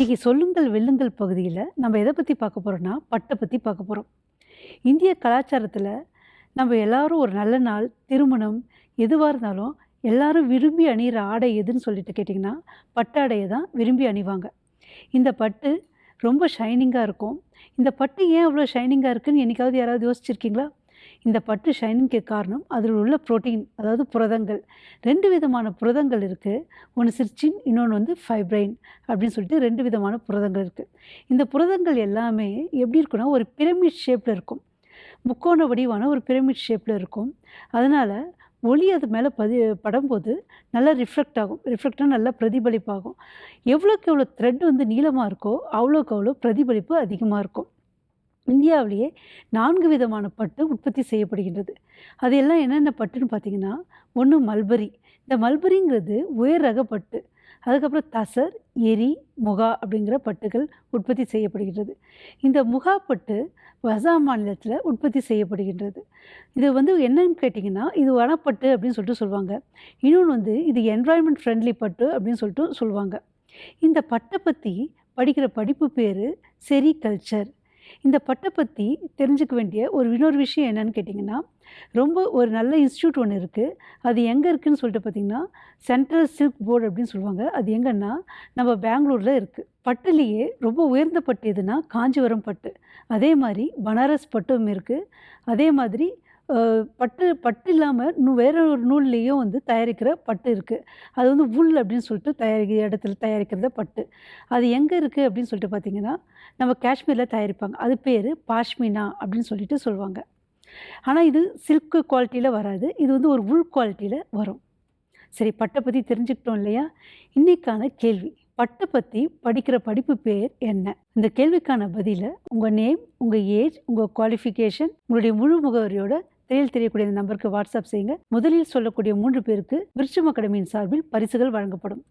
இன்னைக்கு சொல்லுங்கள் வெல்லுங்கள் பகுதியில் நம்ம எதை பற்றி பார்க்க போகிறோம்னா பட்டை பற்றி பார்க்க போகிறோம் இந்திய கலாச்சாரத்தில் நம்ம எல்லாரும் ஒரு நல்ல நாள் திருமணம் எதுவாக இருந்தாலும் எல்லாரும் விரும்பி அணிகிற ஆடை எதுன்னு சொல்லிட்டு கேட்டிங்கன்னா பட்டாடையை தான் விரும்பி அணிவாங்க. இந்த பட்டு ரொம்ப ஷைனிங்காக இருக்கும். இந்த பட்டு ஏன் அவ்வளோ ஷைனிங்காக இருக்குதுன்னு என்றைக்காவது யாராவது யோசிச்சிருக்கீங்களா? இந்த பட்டு ஷைனிங்க்கு காரணம் அதில் உள்ள புரோட்டீன் அதாவது புரதங்கள். ரெண்டு விதமான புரதங்கள் இருக்குது ஒன்று சிர்ச்சின் இன்னொன்று வந்து ஃபைப்ரைன் அப்படின்னு சொல்லிட்டு ரெண்டு விதமான புரதங்கள் இருக்குது இந்த புரதங்கள் எல்லாமே எப்படி இருக்குன்னா ஒரு பிரமிட் ஷேப்பில் இருக்கும். முக்கோண வடிவான ஒரு பிரமிட் ஷேப்பில் இருக்கும். அதனால் ஒளி அது மேலே பதி படும்போது நல்லா ரிஃப்ளெக்ட் ஆகும். ரிஃப்ளெக்டாக நல்லா பிரதிபலிப்பாகும். எவ்வளோக்கு எவ்வளோ த்ரெட் வந்து நீளமாக இருக்கோ அவ்வளோக்கு அவ்வளோ பிரதிபலிப்பு அதிகமாக இருக்கும். இந்தியாவிலேயே நான்கு விதமான பட்டு உற்பத்தி செய்யப்படுகின்றது. அது எல்லாம் என்னென்ன பட்டுன்னு பார்த்தீங்கன்னா ஒன்று மல்பரி. இந்த மல்பரிங்கிறது உயர் ரக பட்டு. அதுக்கப்புறம் தசர் எரி முகா அப்படிங்கிற பட்டுகள் உற்பத்தி செய்யப்படுகின்றது. இந்த முகா பட்டு அசாம் மாநிலத்தில் உற்பத்தி செய்யப்படுகின்றது. இது வந்து என்னன்னு கேட்டிங்கன்னா இது வனப்பட்டு அப்படின்னு சொல்லிட்டு சொல்லுவாங்க. இன்னொன்று வந்து இது என்வாயன்மெண்ட் ஃப்ரெண்ட்லி பட்டு அப்படின்னு சொல்லிட்டு சொல்லுவாங்க. இந்த பட்டை பற்றி படிக்கிற படிப்பு பேர் செரி கல்ச்சர் இந்த பட்டை பற்றி தெரிஞ்சுக்க வேண்டிய ஒரு இன்னொரு விஷயம் என்னன்னு கேட்டிங்கன்னா ரொம்ப ஒரு நல்ல இன்ஸ்டியூட் ஒன்று இருக்குது அது எங்கே இருக்குதுன்னு சொல்லிட்டு பார்த்திங்கன்னா சென்ட்ரல் சில்க் போர்டு அப்படின்னு சொல்லுவாங்க. அது எங்கன்னா நம்ம பெங்களூரில் இருக்குது பட்டுலேயே ரொம்ப உயர்ந்த பட்டு எதுனா காஞ்சிபுரம் பட்டு. அதே மாதிரி பனாரஸ் பட்டும் இருக்குது அதே மாதிரி பட்டு பட்டு இல்லாமல் இன்னும் வேற ஒரு நூல்லையும் வந்து தயாரிக்கிற பட்டு இருக்குது அது வந்து உள் அப்படின்னு சொல்லிட்டு தயாரிக்கிற இடத்துல தயாரிக்கிறத பட்டு. அது எங்கே இருக்குது அப்படின்னு சொல்லிட்டு பார்த்தீங்கன்னா நம்ம காஷ்மீரில் தயாரிப்பாங்க. அது பேர் பாஷ்மினா அப்படின்னு சொல்லிட்டு சொல்லுவாங்க. ஆனால் இது சில்க் குவாலிட்டியில் வராது. இது வந்து ஒரு உள் குவாலிட்டியில் வரும். சரி பட்டை பற்றி தெரிஞ்சுக்கிட்டோம் இல்லையா? இன்றைக்கான கேள்வி. பட்டை பற்றி படிக்கிற படிப்பு பேர் என்ன? இந்த கேள்விக்கான பதிலை உங்கள் நேம் உங்கள் ஏஜ் உங்கள் குவாலிஃபிகேஷன் உங்களுடைய முழு முகவரியோட திரையில் தெரியக்கூடிய இந்த நம்பருக்கு வாட்ஸ்அப் செய்யுங்க. முதலில் சொல்லக்கூடிய மூன்று பேருக்கு விருட்சம் அகாடமியின் சார்பில் பரிசுகள் வழங்கப்படும்.